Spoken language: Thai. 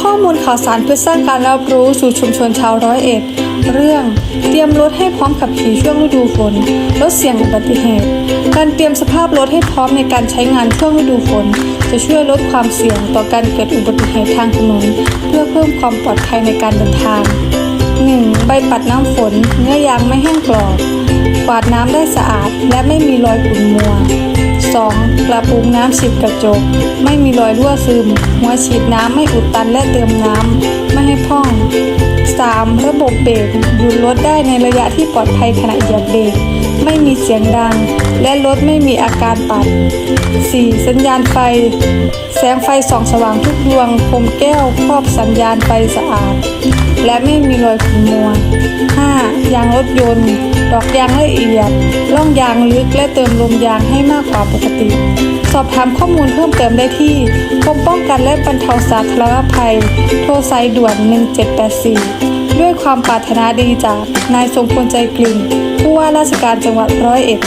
ข้อมูลข่าวสารเพื่อสร้างการรับรู้สู่ชุมชนชาวร้อยเอ็ด เรื่อง เตรียมรถให้พร้อมขับขี่ช่วงฤดูฝน ลดเสี่ยงอุบัติเหตุ การเตรียมสภาพรถให้พร้อมในการใช้งานช่วงฤดูฝน จะช่วยลดความเสี่ยงต่อการเกิดอุบัติเหตุทางถนน เพื่อเพิ่มความปลอดภัยในการเดินทาง 1. ใบปัดน้ำฝน เนื้อยางไม่แห้งกรอบกวาดน้ำได้สะอาดและไม่มีรอยขุ่นมัว 2. กระปุกน้ำฉีดกระจก ไม่มีรอยรั่วซึม หัวฉีดน้ำไม่อุดตันและเติมน้ำ ไม่ให้พ่อง 3. ระบบเบรกหยุดรถได้ในระยะที่ปลอดภัยขณะเหยียบเบรกไม่มีเสียงดัง และรถไม่มีอาการปัด 4. สัญญาณไฟ แสงไฟส่องสว่างทุกดวงคมแก้วครอบสัญญาณไฟสะอาด และไม่มีรอยขุ่นมัว 5. ยางรถยนต์ ดอกยางละเอียดล่องยางลึกและเติมลมยางให้มากกว่าปกติ สอบถามข้อมูลเพิ่มเติมได้ที่กรมป้องกันและบรรเทาสาธารณภัย โทรสายด่วน 1784 ด้วยความปรารถนาดีจากนายทรงพลใจกลิ่นผู้ว่าราชการจังหวัดร้อยเอ็ด